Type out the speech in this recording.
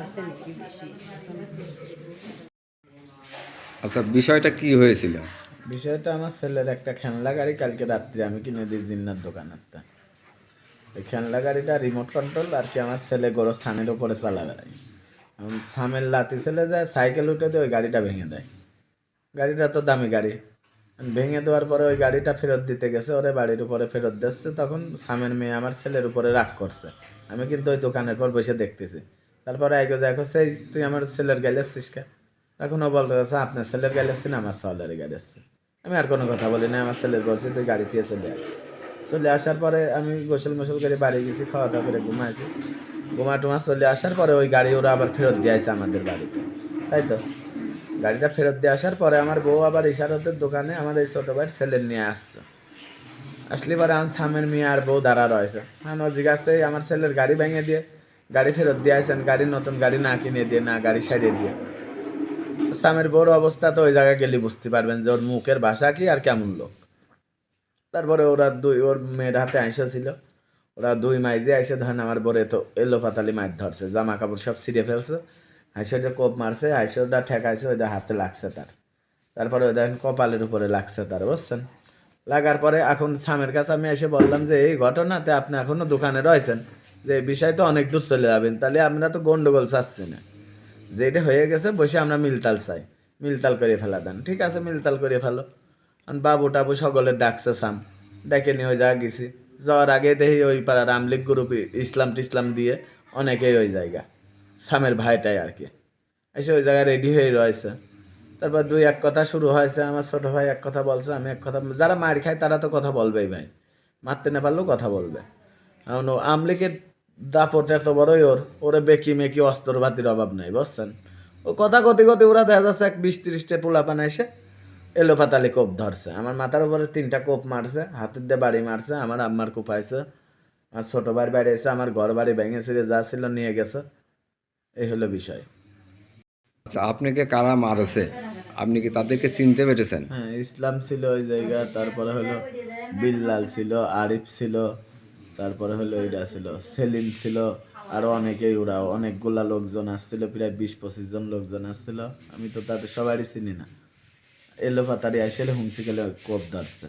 ভালোবাসে নাকি বেশি? আচ্ছা বিষয়টা কি হয়েছিল? বিষয়টা আমার ছেলের একটা খেলনা গাড়ি কালকে রাত্রে আমি কিনে দিই জিন্নার দোকানেরটা। ওই খেলনা গাড়িটা রিমোট কন্ট্রোল আর কি আমার ছেলে গোরস্থানের উপরে চালা বেড়ায়। সামের লাতি ছেলে যায় সাইকেল উঠে দিয়ে ওই গাড়িটা ভেঙে দেয়। গাড়িটা তো দামি গাড়ি। ভেঙে দেওয়ার পরে ওই গাড়িটা ফেরত দিতে গেছে ওরে বাড়ির উপরে ফেরত দিচ্ছে তখন সামের মেয়ে আমার ছেলের উপরে রাগ করছে। আমি কিন্তু ওই দোকানের পর বসে দেখতেছি। তারপরে আগে দেখো সেই তুই আমার ছেলের গাড়ি আসছিস কে? তখন ও বলতে গেছে আপনার ছেলের গাড়ি আসছে না, আমার ছেলের গাড়ি আসছে আমি আর কোনো কথা বলি না, আমার ছেলের বলছে, তুই গাড়ি দিয়ে চলে আয়। চলে আসার পরে আমি গোসল মোসল করে বাড়ি গেছি খাওয়া দাওয়া করে ঘুমাইছি। ঘুমা টুমা চলে আসার পরে ওই গাড়ি ওরা আবার ফেরত দিয়ে আসে আমাদের বাড়িতে। তাই তো? গাড়িটা ফেরত দিয়ে আসার পরে আমার বউ আবার ইশারতের দোকানে আমার এই ছোটো ভাইয়ের ছেলের নিয়ে আসছে। আসলে পরে আমার সামের মেয়ে আর বউ দাঁড়া রয়েছে। হ্যাঁ জিজ্ঞাসা আমার ছেলের গাড়ি ভেঙে দিয়ে গাড়ি ফেরত দিয়ে আসেন গাড়ি নতুন গাড়ি না কিনে দিয়ে, না গাড়ি সারিয়ে দিয়ে। সামের বড় অবস্থা তো ওই জায়গায় গেলে বুঝতে পারবেন যে ওর মুখের ভাষা কি আর কেমন লোক। তারপরে ওরা দুই, ওর মেয়ের হাতে আইসা ছিল। ওরা দুই মাইজে আইসে, ধরেন আমার বরে তো এলো পাতালি মাছ ধরছে জামা কাপড় সব ছিঁড়ে ফেলছে। আইসোটা কোপ মারছে আইসোটা ঠেকাইছে ওই হাতে লাগছে তার। তারপরে ওই দেখেন কপালের উপরে লাগছে তার, বুঝছেন? লাগার পরে এখন স্বামীর কাছে আমি এসে বললাম যে, এই ঘটনাতে আপনি এখনও দোকানে রয়েছেন, যে বিষয় তো অনেক দূর চলে যাবেন, তাহলে আমরা তো গন্ডগোল চাচ্ছি না। যে এটা হয়ে গেছে, বসে আমরা মিলতাল চাই, মিলতাল করে ফেলা দেন। ঠিক আছে, মিলতাল করে ফেলো। বাবু টাবু সকলে ডাকছে সাম, ডেকে নিয়ে ওই গেছি। যাওয়ার আগে দেখি ওই পাড়া রামলিক গ্রুপ ইসলাম টিসলাম দিয়ে অনেকেই ওই জায়গা। সামের ভাইটাই আর কি। এসে ওই জায়গায় রেডি হয়ে রয়েছে। তারপর দুই, এক কথা শুরু হয়েছে। আমার ছোট ভাই এক কথা বলছে, আমি এক কথা যারা মার খায়, তারা তো কথা বলবেই ভাই। মারতে না পারলেও কথা বলবে। আমলিকের দাপট এত বড়ই ওর। ওরে বেকি মেকি অস্ত্রপাতির অভাব নাই, বুঝছেন? ও কথা গতি গতি ওরা দেখা যাচ্ছে, এক বিশ তিরিশটা পোলা পানা এসে এলো পাতালি কোপ ধরছে। আমার মাথার উপরে তিনটা কোপ মারছে, হাতের দিয়ে বাড়ি মারছে, আমার আম্মার কোপাইছে। আমার ছোট ভাইয়ের বাড়ি এসে আমার ঘর বাড়ি ভেঙে ছিঁড়ে যা ছিল নিয়ে গেছে। এই হলো বিষয়। আচ্ছা আপনাকে কারা মারছে? আপনি কি তাদেরকে চিনতে পেরেছেন? হ্যাঁ ইসলাম ছিল ওই জায়গা, তারপরে হলো বিল্লাল ছিল, আরিফ ছিল, তারপরে হলো এটা ছিল, সেলিম ছিল, আরও অনেকেই ওরা, অনেকগুলা লোকজন আসছিল, প্রায় বিশ পঁচিশ জন লোকজন আসছিল। আমি তো তাদের সবারই চিনি না। এলোফা তারি আসলে হুমসি গেলে কোপ ধরছে